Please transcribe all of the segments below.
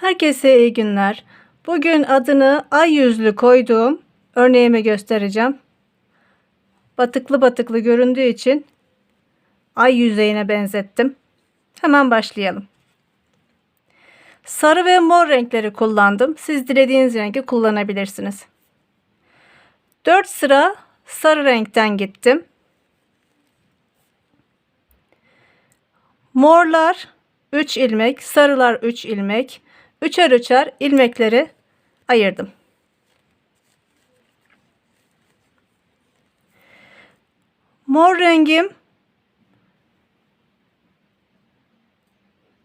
Herkese iyi günler. Bugün adını ay yüzlü koyduğum örneğimi göstereceğim. Batıklı batıklı göründüğü için ay yüzeyine benzettim. Hemen başlayalım. Sarı ve mor renkleri kullandım. Siz dilediğiniz rengi kullanabilirsiniz. 4 sıra sarı renkten gittim. Morlar 3 ilmek, sarılar 3 ilmek, üçer üçer ilmekleri ayırdım. Mor rengim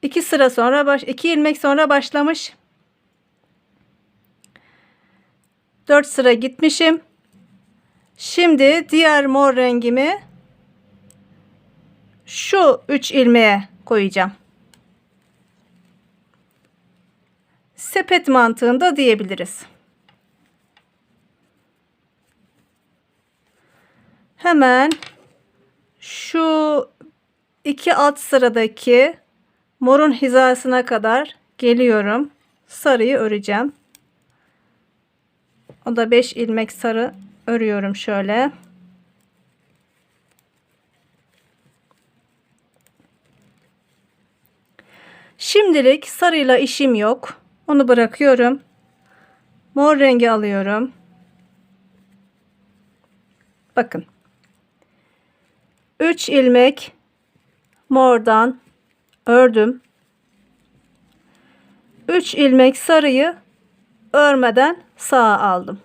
2 sıra sonra baş 2 ilmek sonra başlamış. 4 sıra gitmişim. Şimdi diğer mor rengimi şu 3 ilmeğe koyacağım. Sepet mantığında diyebiliriz. Hemen şu iki alt sıradaki morun hizasına kadar geliyorum. Sarıyı öreceğim. O da 5 ilmek sarı örüyorum şöyle. Şimdilik sarıyla işim yok. Onu bırakıyorum. Mor rengi alıyorum. Bakın. 3 ilmek mordan ördüm. 3 ilmek sarıyı örmeden sağa aldım.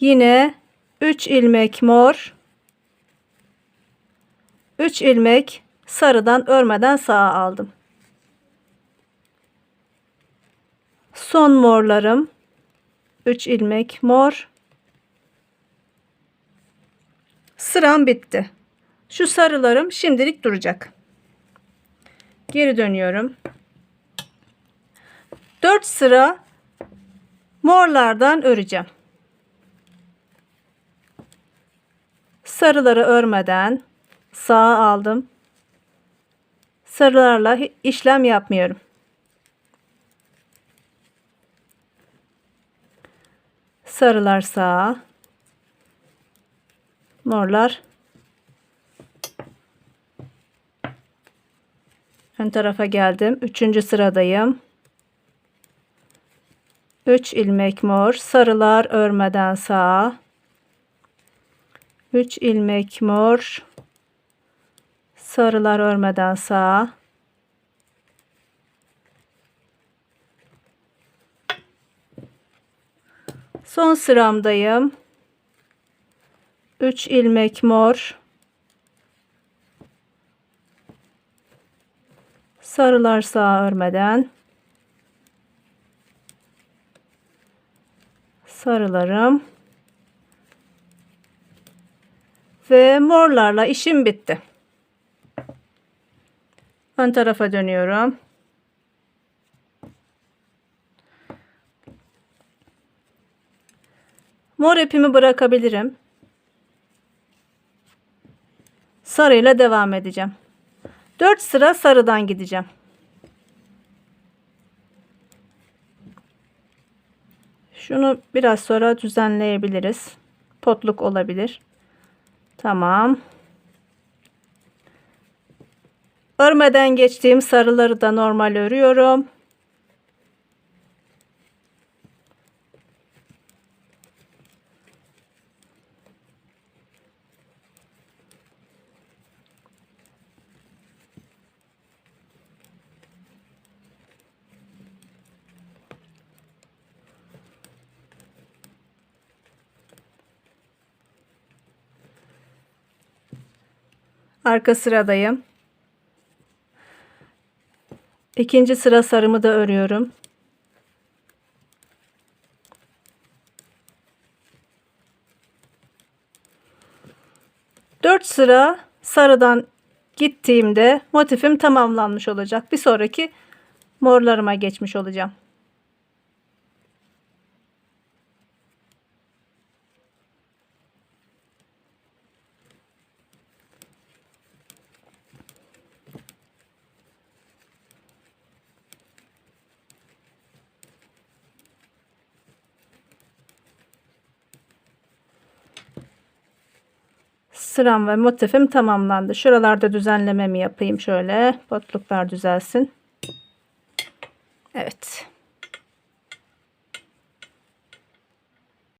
Yine 3 ilmek mor 3 ilmek sarıdan örmeden sağa aldım. Son morlarım 3 ilmek mor. Sıram bitti. Şu sarılarım şimdilik duracak. Geri dönüyorum. 4 sıra morlardan öreceğim. Sarıları örmeden sağa aldım. Sarılarla işlem yapmıyorum. Sarılar sağa. Morlar ön tarafa geldim. Üçüncü sıradayım. 3 ilmek mor. Sarılar örmeden sağa. 3 ilmek mor. Sarılar örmeden sağa. Son sıramdayım. 3 ilmek mor. Sarılar sağa örmeden. Sarılarım. Ve morlarla işim bitti. Ön tarafa dönüyorum. Mor ipimi bırakabilirim. Sarıyla devam edeceğim. 4 sıra sarıdan gideceğim. Şunu biraz sonra düzenleyebiliriz. Potluk olabilir. Tamam. Örmeden geçtiğim sarıları da normal örüyorum. Arka sıradayım. İkinci sıra sarımı da örüyorum. Dört sıra sarıdan gittiğimde motifim tamamlanmış olacak. Bir sonraki morlarıma geçmiş olacağım. Sıram ve motifim tamamlandı. Şuralarda düzenlememi yapayım şöyle. Botluklar düzelsin. Evet.